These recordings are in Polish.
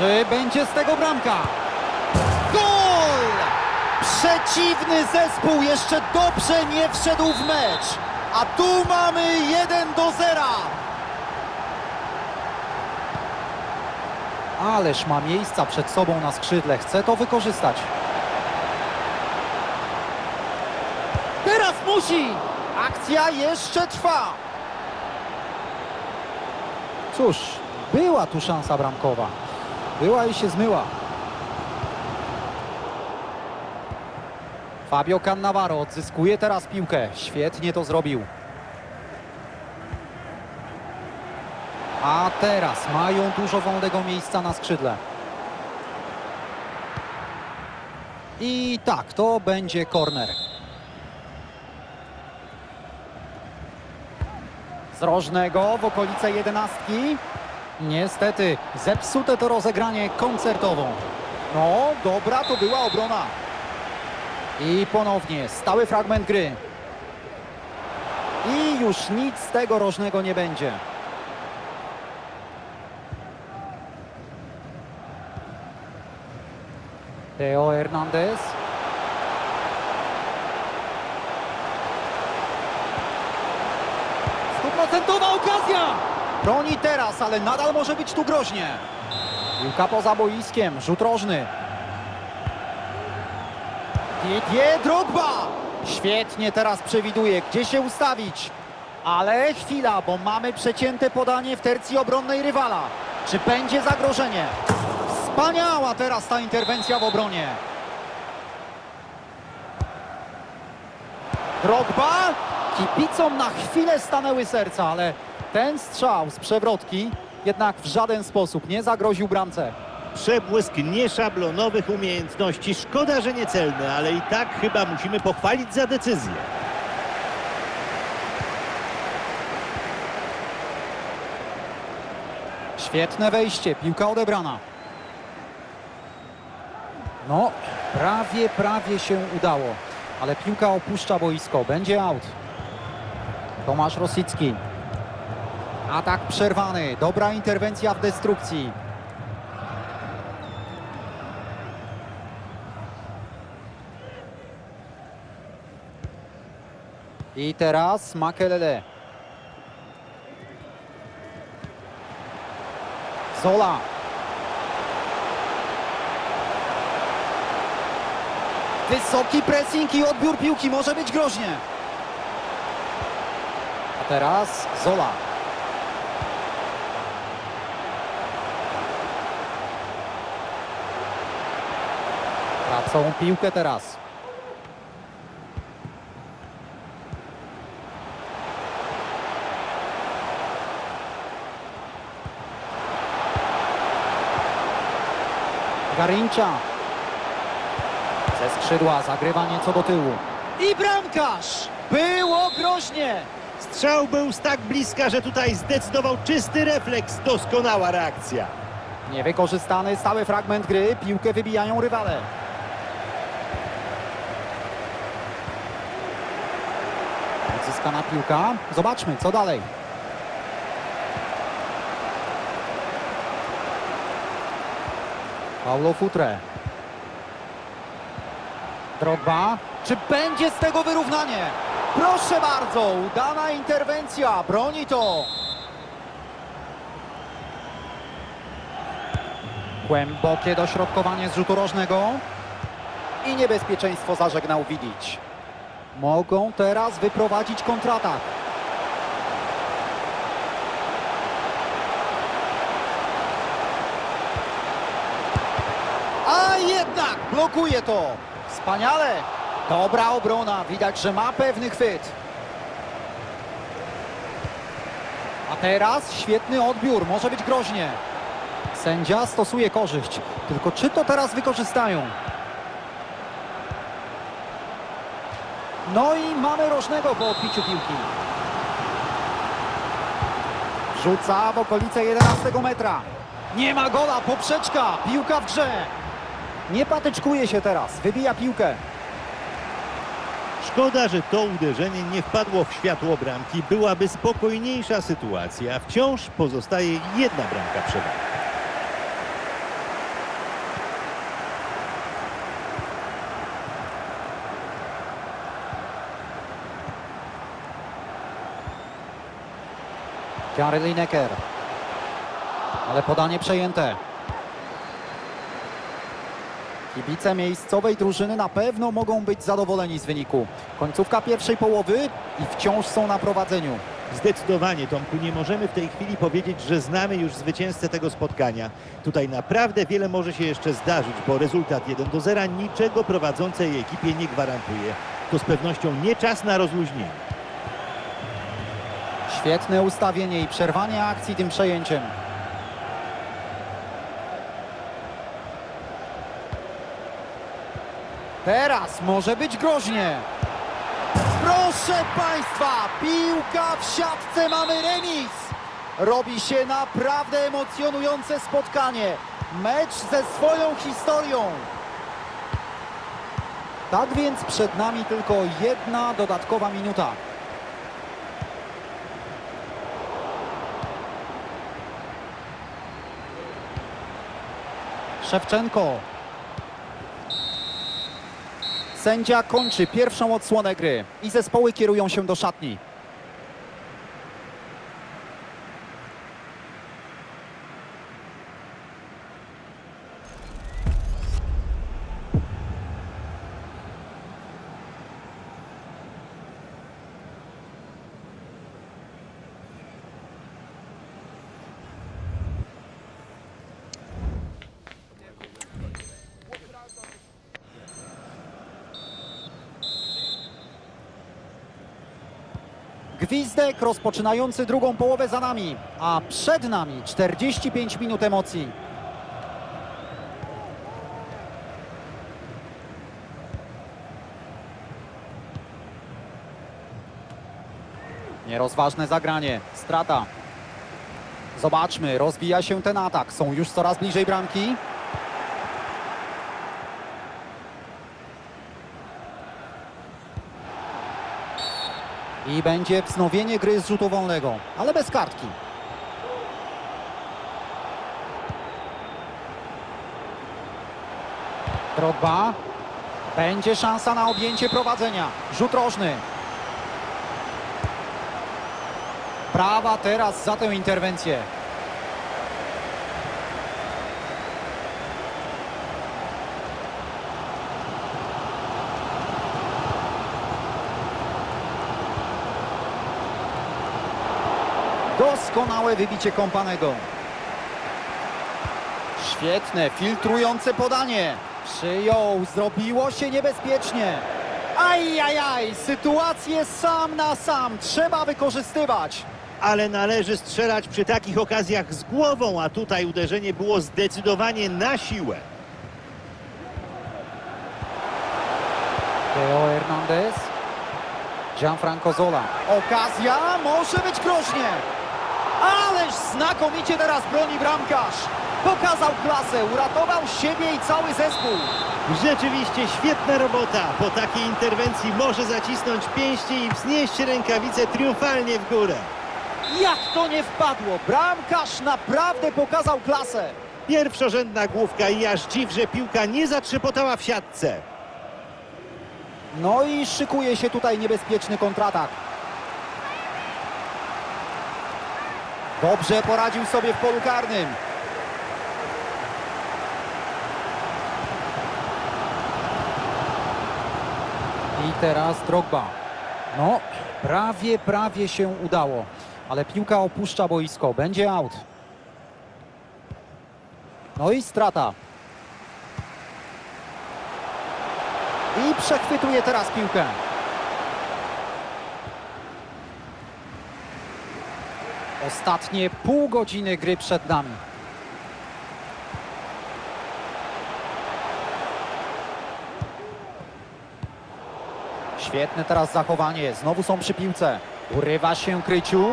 Czy będzie z tego bramka? Gol! Przeciwny zespół jeszcze dobrze nie wszedł w mecz. A tu mamy 1 do 0. Ależ ma miejsca przed sobą na skrzydle. Chce to wykorzystać. Teraz musi! Akcja jeszcze trwa. Cóż, była tu szansa bramkowa. Była i się zmyła. Fabio Cannavaro odzyskuje teraz piłkę. Świetnie to zrobił. A teraz mają dużo wolnego miejsca na skrzydle. I tak, to będzie korner. Z rożnego w okolice jedenastki. Niestety, zepsute to rozegranie koncertową. No, dobra to była obrona. I ponownie stały fragment gry. I już nic z tego rożnego nie będzie. Teo Hernandez. Stuprocentowa okazja! Broni teraz, ale nadal może być tu groźnie. Piłka poza boiskiem, rzut rożny. Didier Drogba! Świetnie teraz przewiduje, gdzie się ustawić. Ale chwila, bo mamy przecięte podanie w tercji obronnej rywala. Czy będzie zagrożenie? Wspaniała teraz ta interwencja w obronie. Drogba! Kibicom na chwilę stanęły serca, ale ten strzał z przewrotki jednak w żaden sposób nie zagroził bramce. Przebłysk nieszablonowych umiejętności. Szkoda, że niecelny, ale i tak chyba musimy pochwalić za decyzję. Świetne wejście, piłka odebrana. No, prawie, prawie się udało, ale piłka opuszcza boisko, będzie out. Tomasz Rosicki. Atak przerwany, dobra interwencja w destrukcji. I teraz Makelele. Zola. Wysoki pressing i odbiór piłki może być groźnie. A teraz Zola. Tracą piłkę teraz. Garincha. Ze skrzydła zagrywa nieco do tyłu. I bramkarz! Było groźnie! Strzał był z tak bliska, że tutaj zdecydował czysty refleks. Doskonała reakcja. Niewykorzystany stały fragment gry. Piłkę wybijają rywale. Odzyskana piłka. Zobaczmy, co dalej. Paulo Futre. Drogba. Czy będzie z tego wyrównanie? Proszę bardzo, udana interwencja. Broni to. Głębokie dośrodkowanie z rzutu rożnego. I niebezpieczeństwo zażegnał Widić. Mogą teraz wyprowadzić kontratak. A jednak blokuje to. Wspaniale. Dobra obrona. Widać, że ma pewny chwyt. A teraz świetny odbiór. Może być groźnie. Sędzia stosuje korzyść. Tylko czy to teraz wykorzystają? No i mamy rożnego po odbiciu piłki. Rzuca w okolice 11 metra. Nie ma gola, poprzeczka, piłka w grze. Nie patyczkuje się teraz, wybija piłkę. Szkoda, że to uderzenie nie wpadło w światło bramki. Byłaby spokojniejsza sytuacja. Wciąż pozostaje jedna bramka przewagi. Gary Lineker. Ale podanie przejęte. Kibice miejscowej drużyny na pewno mogą być zadowoleni z wyniku. Końcówka pierwszej połowy i wciąż są na prowadzeniu. Zdecydowanie, Tomku, nie możemy w tej chwili powiedzieć, że znamy już zwycięzcę tego spotkania. Tutaj naprawdę wiele może się jeszcze zdarzyć, bo rezultat 1 do 0 niczego prowadzącej ekipie nie gwarantuje. To z pewnością nie czas na rozluźnienie. Świetne ustawienie i przerwanie akcji tym przejęciem. Teraz może być groźnie. Proszę Państwa, piłka w siatce, mamy remis. Robi się naprawdę emocjonujące spotkanie. Mecz ze swoją historią. Tak więc przed nami tylko jedna dodatkowa minuta. Szewczenko. Sędzia kończy pierwszą odsłonę gry i zespoły kierują się do szatni. Gwizdek rozpoczynający drugą połowę za nami, a przed nami 45 minut emocji. Nierozważne zagranie, strata. Zobaczmy, rozwija się ten atak. Są już coraz bliżej bramki. I będzie wznowienie gry z rzutu wolnego, ale bez kartki. Drogba. Będzie szansa na objęcie prowadzenia. Rzut rożny. Brawa teraz za tę interwencję. Doskonałe wybicie kompanego. Świetne, filtrujące podanie. Przyjął, zrobiło się niebezpiecznie. Ajajaj, sytuację sam na sam trzeba wykorzystywać. Ale należy strzelać przy takich okazjach z głową, a tutaj uderzenie było zdecydowanie na siłę. Teo Hernandez. Gianfranco Zola. Okazja może być groźnie. Ależ znakomicie teraz broni bramkarz. Pokazał klasę, uratował siebie i cały zespół. Rzeczywiście świetna robota. Po takiej interwencji może zacisnąć pięści i wznieść rękawice triumfalnie w górę. Jak to nie wpadło? Bramkarz naprawdę pokazał klasę. Pierwszorzędna główka i aż dziw, że piłka nie zatrzepotała w siatce. No i szykuje się tutaj niebezpieczny kontratak. Dobrze poradził sobie w polu karnym. I teraz Drogba. No, prawie, prawie się udało. Ale piłka opuszcza boisko. Będzie out. No i strata. I przechwytuje teraz piłkę. Ostatnie pół godziny gry przed nami. Świetne teraz zachowanie. Znowu są przy piłce. Urywa się Kryciu.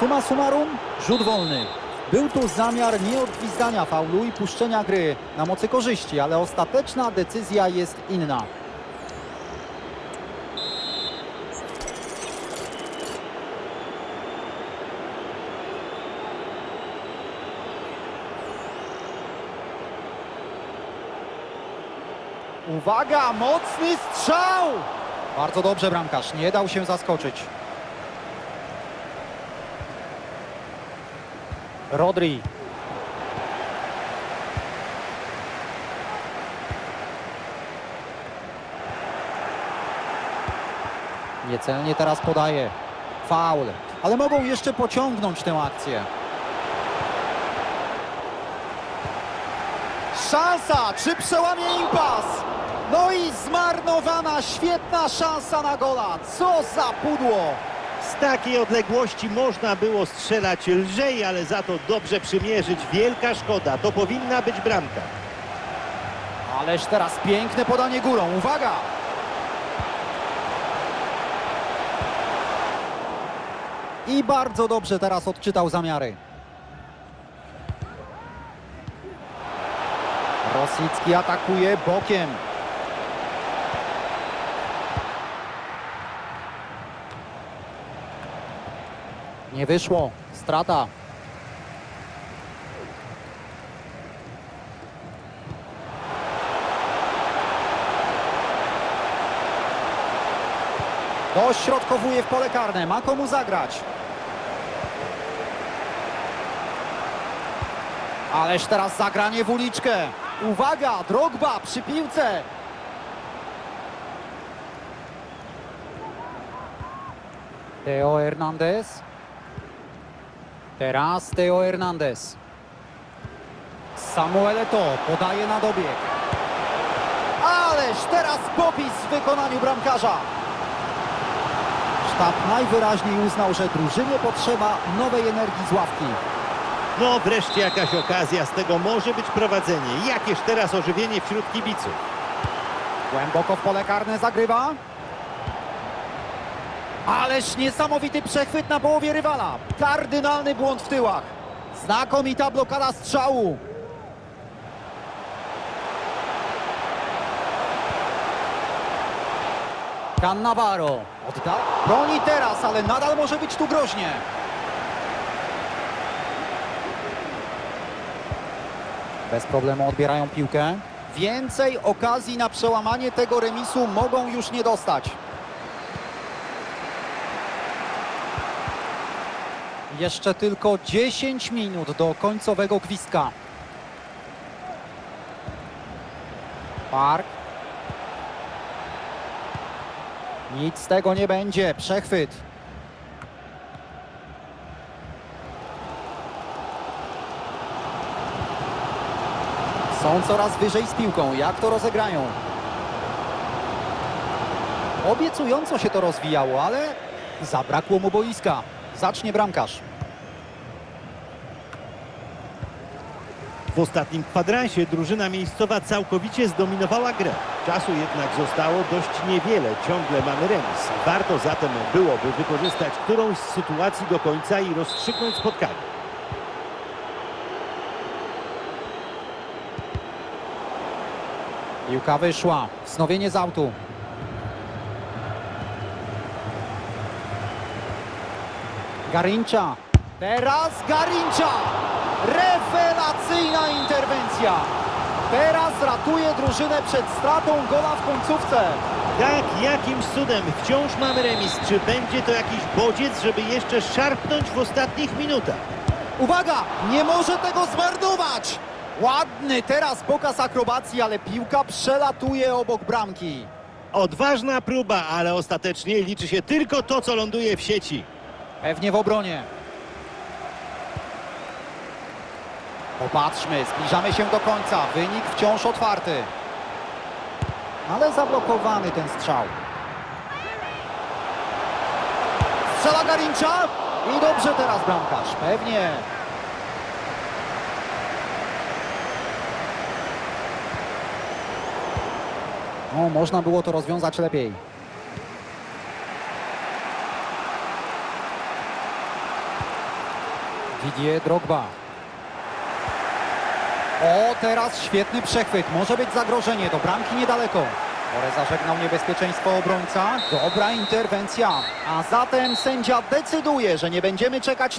Suma summarum, rzut wolny. Był tu zamiar nieodgwizdania faulu i puszczenia gry na mocy korzyści, ale ostateczna decyzja jest inna. Uwaga, mocny strzał! Bardzo dobrze bramkarz, nie dał się zaskoczyć. Rodri. Niecelnie teraz podaje. Faul. Ale mogą jeszcze pociągnąć tę akcję. Szansa! Czy przełamie impas? No i zmarnowana świetna szansa na gola. Co za pudło! Z takiej odległości można było strzelać lżej, ale za to dobrze przymierzyć. Wielka szkoda. To powinna być bramka. Ależ teraz piękne podanie górą. Uwaga! I bardzo dobrze teraz odczytał zamiary. Rosicki atakuje bokiem. Nie wyszło. Strata. Dośrodkowuje w pole karne. Ma komu zagrać. Ależ teraz zagranie w uliczkę. Uwaga, Drogba przy piłce. Teo Hernandez. Teraz Teo Hernandez. Samuel Eto'o podaje na dobieg. Ależ teraz popis w wykonaniu bramkarza. Sztab najwyraźniej uznał, że drużynie potrzeba nowej energii z ławki. No wreszcie jakaś okazja. Z tego może być prowadzenie. Jakież teraz ożywienie wśród kibiców. Głęboko w pole karne zagrywa. Ależ niesamowity przechwyt na połowie rywala. Kardynalny błąd w tyłach. Znakomita blokada strzału. Cannavaro odda. Broni teraz, ale nadal może być tu groźnie. Bez problemu odbierają piłkę. Więcej okazji na przełamanie tego remisu mogą już nie dostać. Jeszcze tylko 10 minut do końcowego gwizdka. Park. Nic z tego nie będzie. Przechwyt. Są coraz wyżej z piłką. Jak to rozegrają? Obiecująco się to rozwijało, ale zabrakło mu boiska. Zacznie bramkarz. W ostatnim kwadransie drużyna miejscowa całkowicie zdominowała grę. Czasu jednak zostało dość niewiele. Ciągle mamy remis. Warto zatem byłoby wykorzystać którąś z sytuacji do końca i rozstrzygnąć spotkanie. Piłka wyszła. Wznowienie z autu. Garincza. Teraz Garincza. Rewelacyjna interwencja. Teraz ratuje drużynę przed stratą gola w końcówce. Tak, jakimś cudem wciąż mamy remis. Czy będzie to jakiś bodziec, żeby jeszcze szarpnąć w ostatnich minutach? Uwaga! Nie może tego zmarnować! Ładny teraz pokaz akrobacji, ale piłka przelatuje obok bramki. Odważna próba, ale ostatecznie liczy się tylko to, co ląduje w sieci. Pewnie w obronie. Popatrzmy, zbliżamy się do końca. Wynik wciąż otwarty. Ale zablokowany ten strzał. Strzela Garincza i dobrze teraz bramkarz. Pewnie. No, można było to rozwiązać lepiej. Didier Drogba. O, teraz świetny przechwyt. Może być zagrożenie. Do bramki niedaleko. Ore zażegnał niebezpieczeństwo obrońca. Dobra interwencja. A zatem sędzia decyduje, że nie będziemy czekać na